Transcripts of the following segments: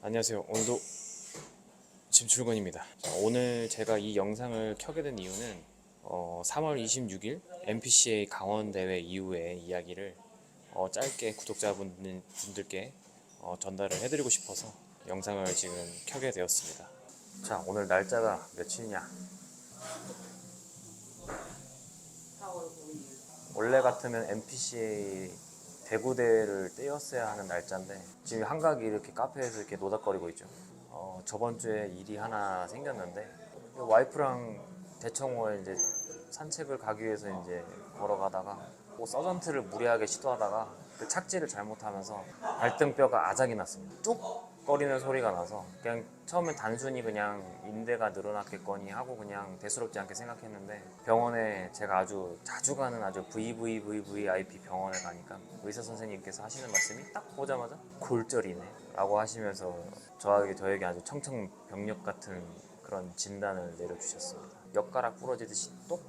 안녕하세요. 오늘도 짐 출근입니다. 자, 오늘 제가 이 영상을 켜게 된 이유는 어, 3월 26일 NPCA 강원 대회 이후의 이야기를 어, 짧게 구독자분들께 어, 전달을 해드리고 싶어서 영상을 지금 켜게 되었습니다. 자, 오늘 날짜가 며칠이냐? 4월 9일. 원래 같으면 NPCA 대구 대회를 떼었어야 하는 날짜인데 지금 한각이 이렇게 카페에서 이렇게 노닥거리고 있죠. 어, 저번 주에 일이 하나 생겼는데 와이프랑 대청호에 이제 산책을 가기 위해서 이제 걸어가다가 뭐 서전트를 무리하게 시도하다가 그 착지를 잘못하면서 발등뼈가 아작이 났습니다. 뚝 거리는 소리가 나서 그냥 처음엔 단순히 그냥 인대가 늘어났겠거니 하고 그냥 대수롭지 않게 생각했는데 병원에 제가 아주 자주 가는 아주 VVVVIP 병원에 가니까 의사 선생님께서 하시는 말씀이 딱 보자마자 골절이네 라고 하시면서 저에게 저에게 아주 청청병력 같은 그런 진단을 내려주셨습니다. 엿가락 부러지듯이 똑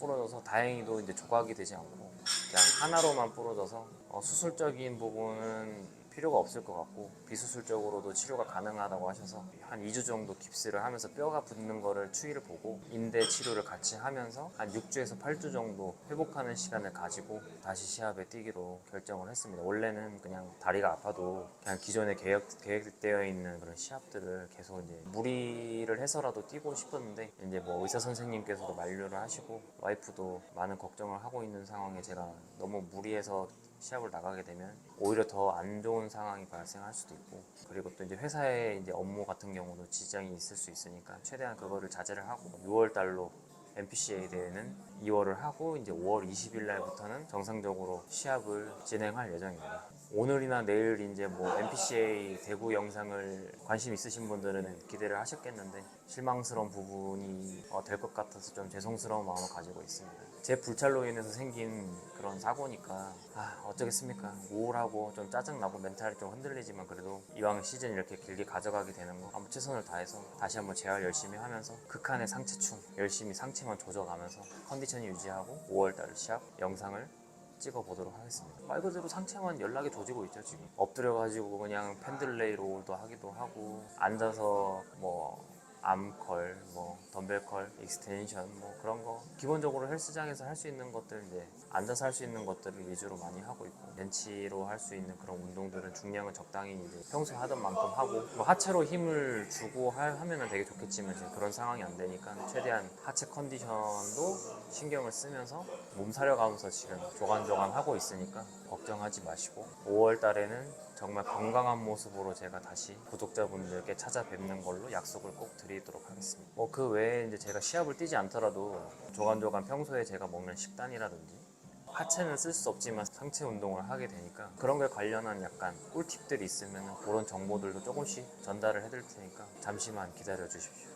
부러져서 다행히도 이제 조각이 되지 않고 그냥 하나로만 부러져서 어, 수술적인 부분은 필요가 없을 것 같고 비수술적으로도 치료가 가능하다고 하셔서 한 2주 정도 깁스를 하면서 뼈가 붙는 거를 추이를 보고 인대 치료를 같이 하면서 한 6주에서 8주 정도 회복하는 시간을 가지고 다시 시합에 뛰기로 결정을 했습니다. 원래는 그냥 다리가 아파도 그냥 기존에 계획, 계획되어 있는 그런 시합들을 계속 이제 무리를 해서라도 뛰고 싶었는데 이제 뭐 의사 선생님께서도 만류를 하시고 와이프도 많은 걱정을 하고 있는 상황에 제가 너무 무리해서 시합을 나가게 되면 오히려 더 안 좋은 상황이 발생할 수도 있고 그리고 또 이제 회사의 이제 업무 같은 경우도 지장이 있을 수 있으니까 최대한 그거를 자제를 하고 6월 달로 NPCA 대회는 2월을 하고 이제 5월 20일 날부터는 정상적으로 시합을 진행할 예정입니다. 오늘이나 내일 이제 뭐 NPCA 대구 영상을 관심 있으신 분들은 기대를 하셨겠는데 실망스러운 부분이 어, 될것 같아서 좀 죄송스러운 마음을 가지고 있습니다. 제 불찰로 인해서 생긴 그런 사고니까 아 어쩌겠습니까 우울하고 좀 짜증나고 멘탈이 좀 흔들리지만 그래도 이왕 시즌 이렇게 길게 가져가게 되는 거 한번 최선을 다해서 다시 한번 재활 열심히 하면서 극한의 상체충 열심히 상체만 조져가면서 컨디션 유지하고 5월달 시합 영상을 찍어 보도록 하겠습니다. 말 그대로 상체만 연락이 조지고 있죠 지금. 엎드려 가지고 그냥 펜들레이 롤도 하기도 하고 앉아서 뭐 암컬, 뭐 덤벨컬, 익스텐션 뭐 그런 거 기본적으로 헬스장에서 할 수 있는 것들 이제 앉아서 할 수 있는 것들을 위주로 많이 하고 있고 벤치로 할 수 있는 그런 운동들은 중량을 적당히 이제 평소 하던 만큼 하고 뭐 하체로 힘을 주고 하, 하면은 되게 좋겠지만 지금 그런 상황이 안 되니까 최대한 하체 컨디션도 신경을 쓰면서 몸 사려가면서 지금 조간조간 하고 있으니까 걱정하지 마시고 5월 달에는 정말 건강한 모습으로 제가 다시 구독자분들께 찾아뵙는 걸로 약속을 꼭 드리도록 하겠습니다. 뭐 그 외에 이제 제가 시합을 뛰지 않더라도 조간조간 평소에 제가 먹는 식단이라든지 하체는 쓸 수 없지만 상체 운동을 하게 되니까 그런 거에 관련한 약간 꿀팁들이 있으면 그런 정보들도 조금씩 전달을 해드릴 테니까 잠시만 기다려 주십시오.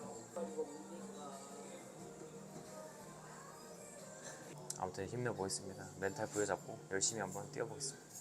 아무튼 힘내 보겠습니다. 멘탈 부여잡고 열심히 한번 뛰어보겠습니다.